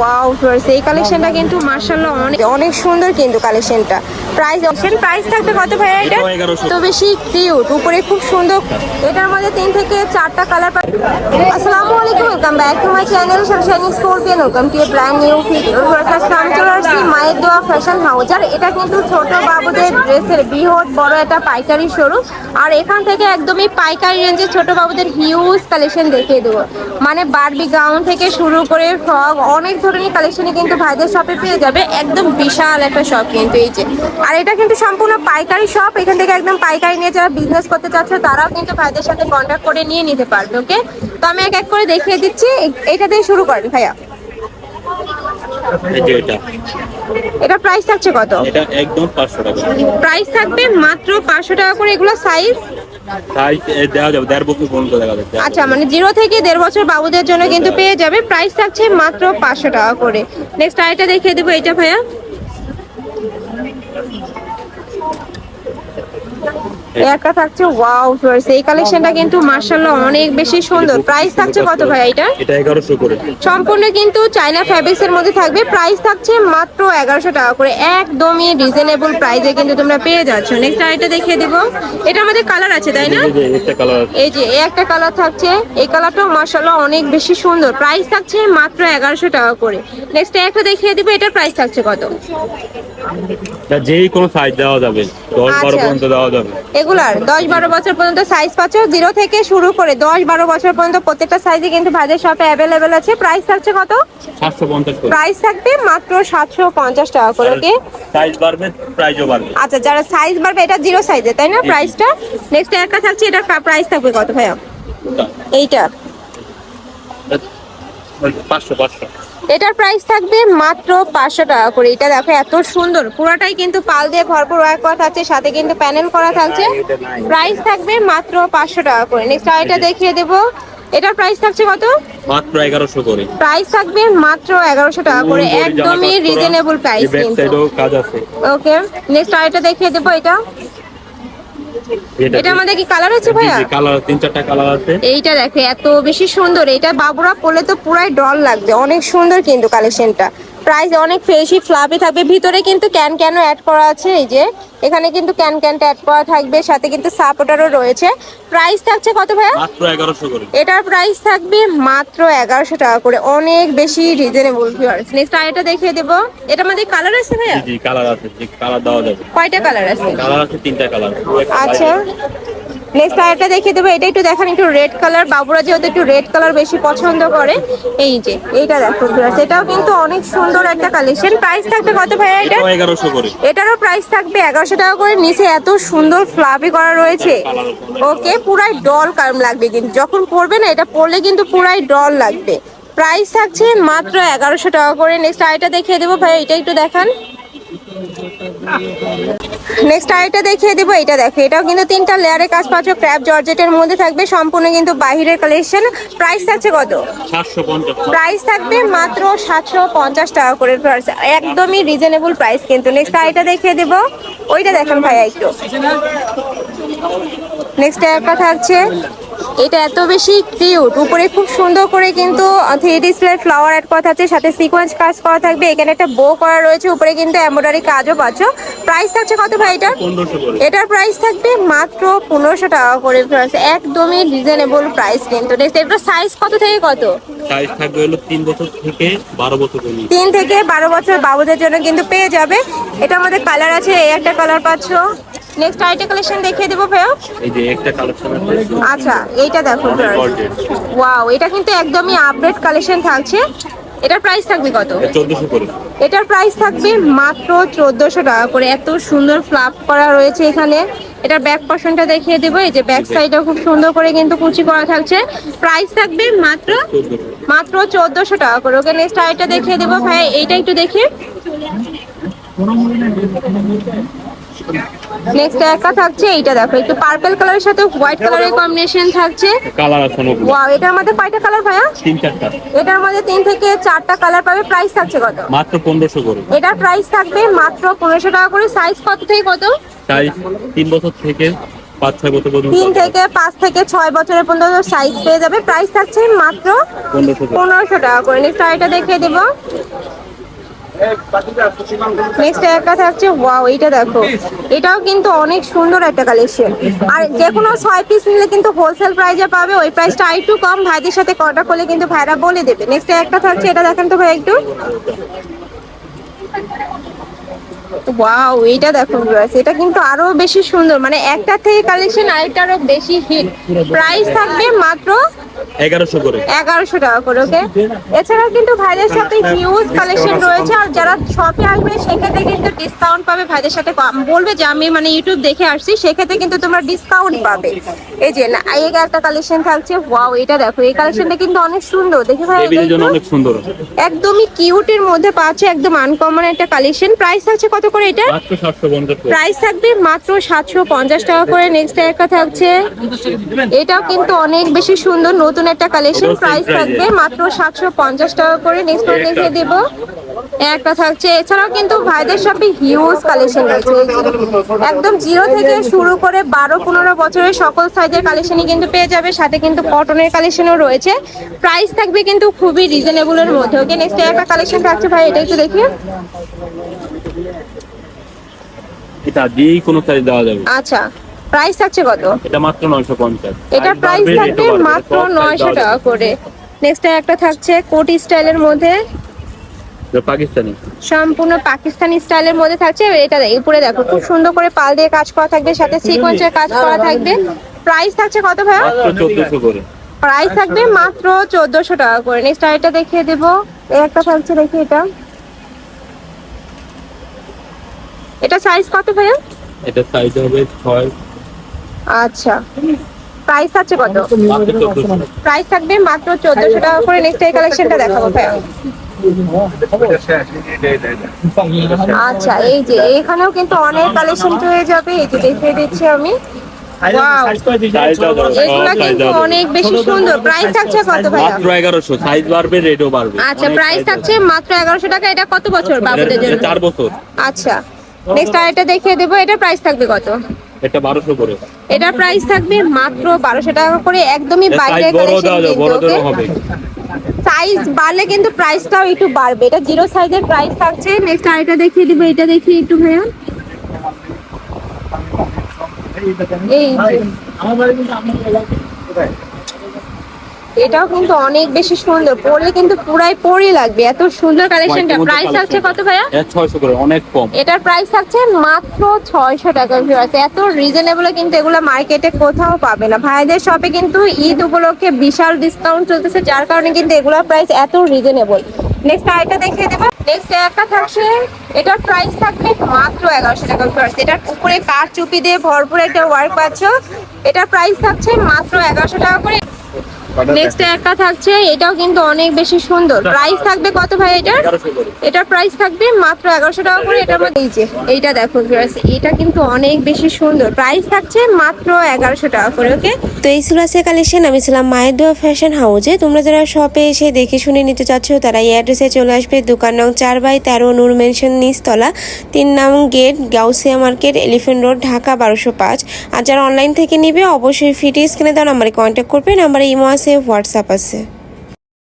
Wow floors এই কালেকশনটা কিন্তু মার্শাল্লাহ অনেক অনেক সুন্দর কিন্তু কালেকশনটা প্রাইস অপশন প্রাইস থাকবে কত ভাইয়া এটা? তো বেশি কিউট উপরে খুব সুন্দর। এটার মধ্যে তিন থেকে চারটা কালার আসসালামু আলাইকুম welcome back to my channel shiny scorpion welcome to a brand new video first মায়ের দোয়া ফ্যাশন হাউস আর এটা কিন্তু ছোট বাবুদের ড্রেসের, বৃহৎ বড় একটা পাইকারি শোরুম আর এখান থেকে একদমই পাইকারি রেঞ্জে ছোট বাবুদের হিউজ কালেকশন দেখিয়ে দেবো। মানে বারবি গাউন থেকে শুরু করে ফ্রক অনেক ধরনের কালেকশনই কিন্তু ভাইদের শপে পেয়ে যাবে। একদম বিশাল একটা শপ কিন্তু এই যে। আর এটা কিন্তু সম্পূর্ণ পাইকারি শপ এখান থেকে একদম পাইকারি নিয়ে যারা বিজনেস করতে চাচ্ছে, তারাও কিন্তু ভাইদের সাথে কন্ট্যাক্ট করে নিয়ে নিতে পারবে ওকে তো আমি এক এক করে দেখিয়ে দিচ্ছি। এটা দিয়ে শুরু করেন, ভাইয়া। এই যে এটা। এটা প্রাইস থাকছে কত? এটা একদম পাঁচশো টাকা। প্রাইস থাকবে মাত্র পাঁচশো টাকা করে এগুলো সাইজ সাইজ দেওয়া যাবে দেড় বছর পর্যন্ত দেখা যাচ্ছে আচ্ছা মানে জিরো থেকে দেড় বছর বাবুদের জন্য কিন্তু পেয়ে যাবে। প্রাইস থাকছে মাত্র পাঁচশো টাকা করে। নেক্সট আইটা দেখিয়ে দেবো এটা ভাইয়া। একটা থাকছে ওয়াও ফ্লোর্স এই কালেকশনটা কিন্তু মার্শাল্লাহ অনেক বেশি সুন্দর। প্রাইস থাকছে কত ভাইয়া এটা? এটা এগারোশো করে। সম্পূর্ণ কিন্তু চাইনা ফ্যাব্রিক্স এর মধ্যে থাকবে। প্রাইস থাকছে মাত্র এগারোশো টাকা করে। একদমই রিজনেবল প্রাইসে কিন্তু তোমরা পেয়ে যাচ্ছ। নেক্সট আরেকটা দেখিয়ে দেবো। এটা আমাদের কালার আছে তাই না? এই যে এই একটা কালার থাকছে। এই কালারটাও মার্শাল্লাহ অনেক বেশি সুন্দর। প্রাইস থাকছে মাত্র এগারোশো টাকা করে। নেক্সট একটা দেখিয়ে দিবো এটার প্রাইস থাকছে কত? যেই কোনো সাইজ দেওয়া যাবে দশ বারো আচ্ছা। পর্যন্ত দেওয়া যাবে। এগুলার দশ বারো বছর পর্যন্ত সাইজ পাচ্ছ জিরো থেকে শুরু করে দশ বারো বছর পর্যন্ত প্রত্যেকটা সাইজে কিন্তু ভাইদের শপে অ্যাভেলেবেল আছে। প্রাইস থাকছে কত? প্রাইস থাকবে মাত্র সাতশো পঞ্চাশ টাকা করে ওকে সাইজ বাড়বে প্রাইসও বাড়বে। আচ্ছা যারা সাইজ বাড়বে এটা জিরো সাইজে তাই না? প্রাইসটা নেক্সট একটা থাকছে এটা প্রাইস থাকবে কত ভাইয়া? এইটা। পাঁচশো পাঁচশো। এটার প্রাইস থাকবে মাত্র পাঁচশো টাকা করে। এটা দেখো এত সুন্দর। পুরোটাই কিন্তু পাল দিয়ে ভরপুর ওয়ার্ক করা থাকছে সাথে কিন্তু প্যানেল করা থাকছে। প্রাইস থাকবে মাত্র পাঁচশো টাকা করে। নেক্সট আরেকটা দেখিয়ে দেবো। এটার প্রাইস থাকছে কত? মাত্র এগারোশো করে। প্রাইস থাকবে মাত্র এগারোশো টাকা করে। একদমই রিজনেবল প্রাইস কিন্তু। কাজ আছে। ওকে নেক্সট আরেকটা দেখিয়ে দেবো এটা। এটা আমাদের কি কালার আছে ভাইয়া? কালার তিন চারটা কালার আছে। এইটা দেখো এত বেশি সুন্দর এটা বাবুরা পরলে তো পুরাই ডল লাগবে অনেক সুন্দর কিন্তু কালেকশনটা প্রাইস অনেক ফ্রেশি ফ্লাপি থাকবে। ভিতরে কিন্তু ক্যান ক্যানও অ্যাড করা আছে এই যে। এখানে কিন্তু ক্যান ক্যানটা অ্যাড করা থাকবে সাথে কিন্তু সাপোর্টারও রয়েছে। প্রাইস থাকছে কত ভাইয়া? মাত্র এগারোশো করে। এটার প্রাইস থাকবে মাত্র এগারোশো টাকা করে। অনেক বেশি রিজনেবল ভিউয়ার্স নেক্সট আরেকটা দেখিয়ে দেবো। এটা আমাদের কালার আছে ভাইয়া? জি জি কালার আছে। কালার যাবে। কয়টা কালার আছে? কালার আছে তিনটা কালার আচ্ছা। নেক্সট আরেকটা দেখিয়ে দেবো এটা একটু দেখান একটু রেড কালার বাবুরা যেহেতু একটু রেড কালার বেশি পছন্দ করে এই যে এইটা দেখো এটাও কিন্তু অনেক সুন্দর একটা কালেকশন প্রাইস থাকবে কত ভাইয়া এটা? এটারও প্রাইস থাকবে এগারোশো টাকা করে। নিচে এত সুন্দর ফ্লাপি করা রয়েছে। ওকে পুরাই ডল কারণ লাগবে কিন্তু। যখন পরবে না এটা পরলে কিন্তু পুরাই ডল লাগবে। প্রাইস থাকছে মাত্র এগারোশো টাকা করে। নেক্সট আরেকটা দেখিয়ে দেবো ভাই এটা একটু দেখান। নেক্সট আরেকটা দেখিয়ে দেবো এটা দেখো। এটাও কিন্তু তিনটা লেয়ারে কাজ পাচ্ছ। ক্র্যাপ জর্জেটের মধ্যে থাকবে সম্পূর্ণ কিন্তু বাহিরের কালেকশন প্রাইস থাকছে কত? প্রাইস থাকবে মাত্র সাতশো পঞ্চাশ টাকা করে price। একদমই রিজনেবল প্রাইস কিন্তু। নেক্সট আরেকটা দেখিয়ে দেবো। ওইটা দেখেন ভাইয়া একটু। নেক্সট একটা থাকছে এটা এত বেশি কিউট উপরে খুব সুন্দর করে কিন্তু থ্রি ডিসপ্লে ফ্লাওয়ার অ্যাড করা থাকছে সাথে সিকোয়েন্স কাজ করা থাকবে। এখানে একটা বো করা রয়েছে উপরে কিন্তু এমব্রয়ডারি কাজও পাচ্ছ। প্রাইস থাকছে কত ভাই এটা এটার প্রাইস থাকবে মাত্র পনেরোশো টাকা করে। একদমই রিজনেবল প্রাইস কিন্তু। নেক্সট এটার সাইজ কত থেকে কত? সাইজ থাকবে হলো তিন বছর থেকে বারো বছর তিন থেকে বারো বছর বাবুদের জন্য কিন্তু পেয়ে যাবে। এটা আমাদের কালার আছে এই একটা কালার পাচ্ছ। নেক্সট আরেকটা কালেকশন দেখিয়ে দেবো ভাইয়া। এই যে একটা কালেকশন আছে। আচ্ছা এইটা দেখো ওয়াও এটা কিন্তু একদমই আপডেট কালেকশন থাকছে। এটার প্রাইস থাকবে কত? এটার প্রাইস থাকবে মাত্র চোদ্দশো টাকা করে। এত সুন্দর ফ্লাপ করা রয়েছে এখানে। এটার ব্যাক পশনটা দেখিয়ে দেবো। এই যে ব্যাক সাইডটা খুব সুন্দর করে কিন্তু কুচি করা থাকছে। প্রাইস থাকবে মাত্র মাত্র চোদ্দশো টাকা করে। ওকে নেক্সট আরেকটা দেখিয়ে দেবো। ভাই এইটা একটু দেখি। নেক্সট একটা থাকছে এইটা দেখো একটু পার্পল কালারের সাথে হোয়াইট কালারের কম্বিনেশন থাকছে। কালার আছে ওয়াও এটার মধ্যে কয়টা কালার ভাইয়া? তিন চারটা। এটার মধ্যে তিন থেকে চারটা কালার পাবে প্রাইস থাকছে কত? মাত্র পনেরোশো করে। এটার প্রাইস থাকবে মাত্র পনেরোশো টাকা করে। সাইজ কত থেকে কত? সাইজ তিন বছর থেকে পাঁচ ছয় বছর পর্যন্ত। তিন থেকে পাঁচ থেকে ছয় বছরের পর্যন্ত সাইজ পেয়ে যাবে। প্রাইস থাকছে মাত্র পনেরোশো টাকা। করে। নেক্সট আরেকটা দেখিয়ে দেবো। নেক্সট একটা থাকছে ওয়াও এটা দেখো। এটাও কিন্তু অনেক সুন্দর একটা কালেকশন আর যে কোনো ছয় পিস নিলে কিন্তু হোলসেল প্রাইসে পাবে, ওই প্রাইসটা একটু কম, ভাইদের সাথে কটা করলে কিন্তু ভাইরা বলে দেবে। নেক্সট একটা থাকছে, এটা দেখেন তো ভাই একটু। ওয়াও এটা দেখো viewers, এটা কিন্তু আরও বেশি সুন্দর। মানে একটা থেকে কালেকশন আরেকটা আরও বেশি হিট প্রাইস থাকবে মাত্র এগারোশো করে। এগারোশো টাকা করে ওকে এছাড়াও কিন্তু ভাইদের সাথে হিউজ কালেকশন রয়েছে আর যারা শপে আসবে সেক্ষেত্রে কিন্তু ডিসকাউন্ট পাবে ভাইদের সাথে বলবে যে আমি মানে ইউটিউব দেখে আসছি সেক্ষেত্রে কিন্তু তোমরা ডিসকাউন্ট পাবে। এই যে না এই একটা কালেকশন থাকছে ওয়াও এটা দেখো এই কালেকশনটা কিন্তু অনেক সুন্দর। দেখে ভাই অনেক সুন্দর। একদমই কিউটের মধ্যে পাচ্ছে একদম আনকমন একটা কালেকশন প্রাইস আছে কত? করে এটা? প্রাইস থাকবে মাত্র সাতশো পঞ্চাশ টাকা করে। নেক্সট একটা থাকছে। এটাও কিন্তু অনেক বেশি সুন্দর নতুন একটা কালেকশন প্রাইস থাকবে মাত্র সাতশো পঞ্চাশ টাকা করে। নেক্সট দেখিয়ে দেবো। একটা থাকছে। এছাড়াও কিন্তু ভাইদের শপে হিউজ কালেকশন রয়েছে। একদম জিরো থেকে শুরু করে বারো পনেরো বছরের সকল সাইজের কালেকশনই কিন্তু পেয়ে যাবে। সাথে কিন্তু কটনের কালেকশনও রয়েছে। প্রাইস থাকবে কিন্তু খুবই রিজনেবলের মধ্যে। ওকে নেক্সট একটা কালেকশন থাকছে ভাই এটা একটু দেখি। এটা যেই কোনো সাইজ দেওয়া যাবে। আচ্ছা প্রাইস থাকছে কত? এটা মাত্র নয়শো পঞ্চাশ। এটা প্রাইস থাকবে মাত্র নয়শো টাকা করে। নেক্সট একটা থাকছে কোটি স্টাইলের মধ্যে। পাকিস্তানি। সম্পূর্ণ পাকিস্তানি স্টাইলের মধ্যে থাকছে। এটা উপরে দেখো খুব সুন্দর করে পাল দিয়ে কাজ করা থাকবে সাথে সিকোয়েন্সের কাজ করা থাকবে। প্রাইস থাকছে কত মাত্র করে। প্রাইস থাকবে মাত্র চোদ্দশো টাকা করে। নেক্সট আরেকটা দেখিয়ে দেবো। এই একটা থাকছে দেখি এটা। এটা সাইজ কত ভাইয়া? এটা সাইজ হবে ছয়। আচ্ছা। প্রাইস আছে কত? প্রাইস থাকবে মাত্র চোদ্দশো টাকা করে নেক্সট এই কালেকশনটা দেখাবো ভাইয়া। আচ্ছা এই যে এখানেও কিন্তু অনেক কালেকশন হয়ে যাবে এই যে দেখিয়ে দিচ্ছি আমি। অনেক বেশি সুন্দর। প্রাইস থাকছে কত ভাইয়া? মাত্র এগারোশো সাইজ বাড়বে রেটও বাড়বে। আচ্ছা প্রাইস থাকছে মাত্র এগারোশো টাকা। এটা কত বছর। বাবুদের জন্য? চার বছর। আচ্ছা। নেক্সট আরেকটা দেখিয়ে দেবো এটা প্রাইস থাকবে কত? এটা বারোশো করে। এটা প্রাইস থাকবে মাত্র বারোশো টাকা করে একদমই বড় কালেকশন হবে। সাইজ বাড়লে কিন্তু প্রাইসটাও একটু বাড়বে। এটা জিরো সাইজের প্রাইস থাকছে। নেক্সট আরেকটা দেখিয়ে দিবো এটা দেখি একটু ভাইয়া। এই। এটাও কিন্তু অনেক বেশি সুন্দর। পরলে কিন্তু পুরাই পরই লাগবে। এত সুন্দর কালেকশনটা প্রাইস থাকছে কত ভাইয়া? এটা ছয়শো করে অনেক কম। এটার প্রাইস থাকছে মাত্র ছয়শো টাকা। ভিউয়ার্স এত রিজনেবল কিন্তু এগুলো মার্কেটে কোথাও পাবে না। ভাইদের শপে কিন্তু ঈদ উপলক্ষে বিশাল ডিসকাউন্ট চলতেছে যার কারণে কিন্তু এগুলোর প্রাইস এত রিজনেবল নেক্সট আরেকটা দেখিয়ে দেবো। নেক্সট একটা থাকছে এটার প্রাইস থাকবে মাত্র এগারোশো টাকা। ভিউয়ার্স এটার উপরে কাঠ চুপি দিয়ে ভরপুর একটা ওয়ার্ক পাচ্ছ এটার প্রাইস থাকছে মাত্র এগারোশো টাকা করে। নেক্সট একটা থাকছে এটাও কিন্তু অনেক বেশি সুন্দর। প্রাইস থাকবে কত ভাই এটার? এটার প্রাইস থাকবে মাত্র এগারোশো টাকা করে মধ্যে এই যে এইটা দেখো এটা কিন্তু অনেক বেশি সুন্দর। প্রাইস থাকছে মাত্র এগারোশো টাকা করে ওকে তো এই ছিল আজকে কালেকশন আমি ছিলাম মায়ের দোয়া ফ্যাশন হাউসে তোমরা যারা শপে এসে দেখে শুনে নিতে চাচ্ছ তারা এই অ্যাড্রেসে চলে আসবে। দোকান নং চার বাই তেরো নূর মেনশন নিচতলা। তিন নং gate Gausia market elephant road Dhaka বারোশো পাঁচ। আর যারা অনলাইন থেকে নিবে অবশ্যই ফিটি স্ক্রিনে দেওয়া নাম্বারে কন্ট্যাক্ট করবে। নাম্বারে ইমো আছে হোয়াটসঅ্যাপ আছে